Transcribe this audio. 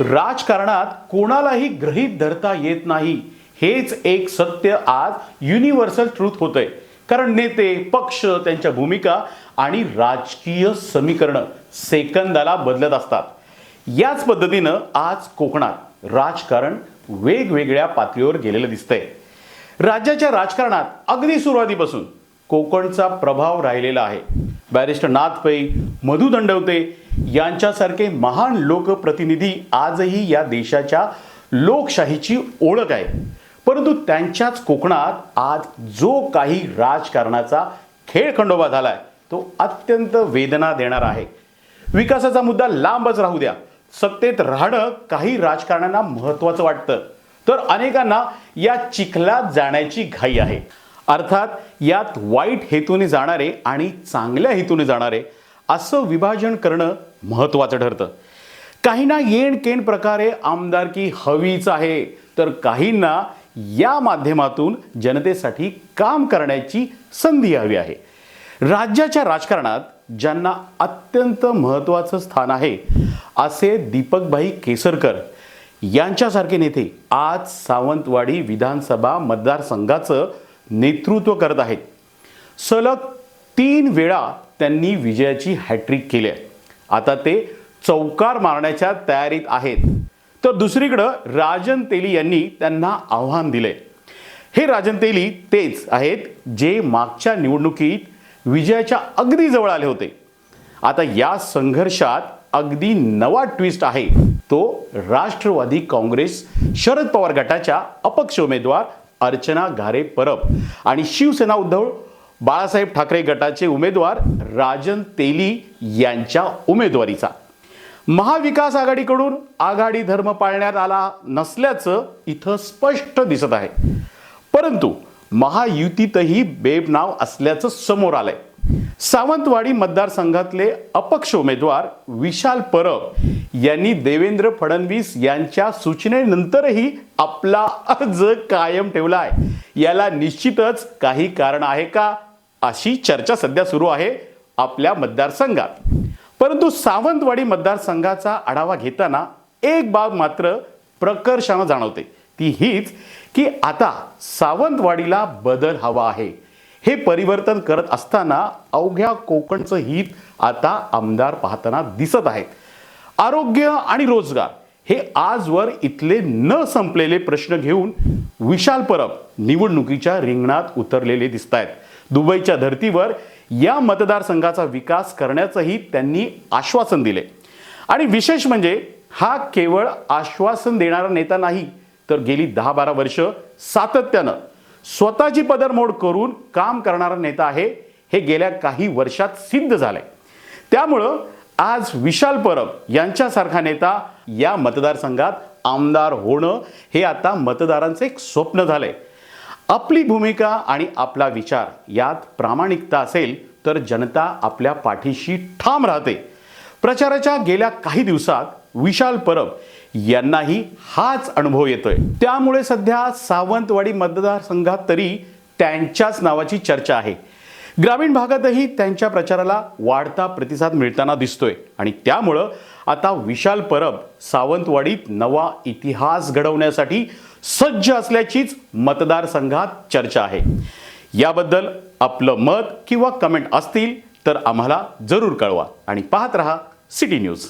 राजकारणात कोणालाही ग्रहीत धरता येत नाही. हेच एक सत्य आज युनिव्हर्सल ट्रूथ होतंय. कारण नेते पक्ष त्यांच्या भूमिका आणि राजकीय समीकरणं सेकंदाला बदलत असतात. याच पद्धतीनं आज कोकणात राजकारण वेगवेगळ्या पातळीवर गेलेलं दिसतंय. राज्याच्या राजकारणात अगदी सुरुवातीपासून कोकणचा प्रभाव राहिलेला आहे. बॅरिस्टर नाथ पै मधु दंडवते यांच्यासारखे महान लोकप्रतिनिधी आजही या देशाच्या लोकशाहीची ओळख आहे. परंतु त्यांच्याच कोकणात आज जो काही राजकारणाचा खेळ खंडोबा झालाय तो अत्यंत वेदना देणार आहे. विकासाचा मुद्दा लांबच राहू द्या. सत्तेत राहणं काही राजकारण्यांना महत्वाचं वाटतं. तर अनेकांना या चिखलात जाण्याची घाई आहे. अर्थात यात वाईट हेतूने जाणारे आणि चांगल्या हेतूने जाणारे असं विभाजन करणं महत्त्वाचं ठरतं. काहींना येण केण प्रकारे आमदारकी हवीच आहे तर काहींना या माध्यमातून जनतेसाठी काम करण्याची संधी हवी आहे. राज्याच्या राजकारणात ज्यांना अत्यंत महत्त्वाचं स्थान आहे असे दीपकभाई केसरकर यांच्यासारखे नेते आज सावंतवाडी विधानसभा मतदारसंघाचं नेतृत्व करत आहेत. सलग तीन वेळा त्यांनी विजयाची हॅट्रिक केली आहे. आता ते चौकार मारण्याच्या तयारीत आहेत. तर दुसरीकडं राजन तेली यांनी त्यांना आव्हान दिले हे राजन तेली तेच आहेत जे मागच्या निवडणुकीत विजयाच्या अगदी जवळ आले होते. आता या संघर्षात अगदी नवा ट्विस्ट आहे. तो राष्ट्रवादी काँग्रेस शरद पवार गटाच्या अपक्ष उमेदवार अर्चना घारे परब आणि शिवसेना उद्धव बाळासाहेब ठाकरे गटाचे उमेदवार राजन तेली यांच्या उमेदवारीचा. महाविकास आघाडीकडून आघाडी धर्म पाळण्यात आला नसल्याचं इथं स्पष्ट दिसत आहे. परंतु महायुतीतही बेबनाव असल्याचं समोर आलंय. सावंतवाडी मतदारसंघातले अपक्ष उमेदवार विशाल परब यांनी देवेंद्र फडणवीस यांच्या सूचनेनंतरही आपला अर्ज कायम ठेवला आहे याला निश्चितच काही कारण आहे का? अशी चर्चा सध्या सुरू आहे आपल्या मतदारसंघात. परंतु सावंतवाडी मतदारसंघाचा आढावा घेताना एक बाब मात्र प्रकर्षानं जाणवते. ती हीच की आता सावंतवाडीला बदल हवा आहे. हे परिवर्तन करत असताना अवघ्या कोकणचं हित आता आमदार पाहताना दिसत आहेत आरोग्य आणि रोजगार हे आजवर इथले न संपलेले प्रश्न घेऊन विशाल परब निवडणुकीच्या रिंगणात उतरलेले दिसत आहेत दुबईच्या धर्तीवर या मतदारसंघाचा विकास करण्याचंही त्यांनी आश्वासन दिले. आणि विशेष म्हणजे हा केवळ आश्वासन देणारा नेता नाही तर गेली दहा बारा वर्ष सातत्यानं स्वतःची पदरमोड करून काम करणारा नेता आहे हे गेल्या काही वर्षात सिद्ध झालंय. त्यामुळं आज विशाल परब यांच्यासारखा नेता या मतदारसंघात आमदार होणं हे आता मतदारांचं एक स्वप्न झालंय. आपली भूमिका आणि आपला विचार यात प्रामाणिकता असेल तर जनता आपल्या पाठीशी ठाम राहते. प्रचाराच्या गेल्या काही दिवसात विशाल परब यांनाही हाच अनुभव येतोय. त्यामुळे सध्या सावंतवाडी मतदारसंघात तरी त्यांच्याच नावाची चर्चा आहे. ग्रामीण भागातही त्यांच्या प्रचाराला वाढता प्रतिसाद मिळताना दिसतोय. आणि त्यामुळं आता विशाल परब सावंतवाडीत नवा इतिहास घडवण्यासाठी सज्ज असल्याचीच मतदारसंघात चर्चा आहे. याबद्दल आपलं मत किंवा कमेंट असतील तर आम्हाला जरूर कळवा आणि पाहत रहा सिटी न्यूज.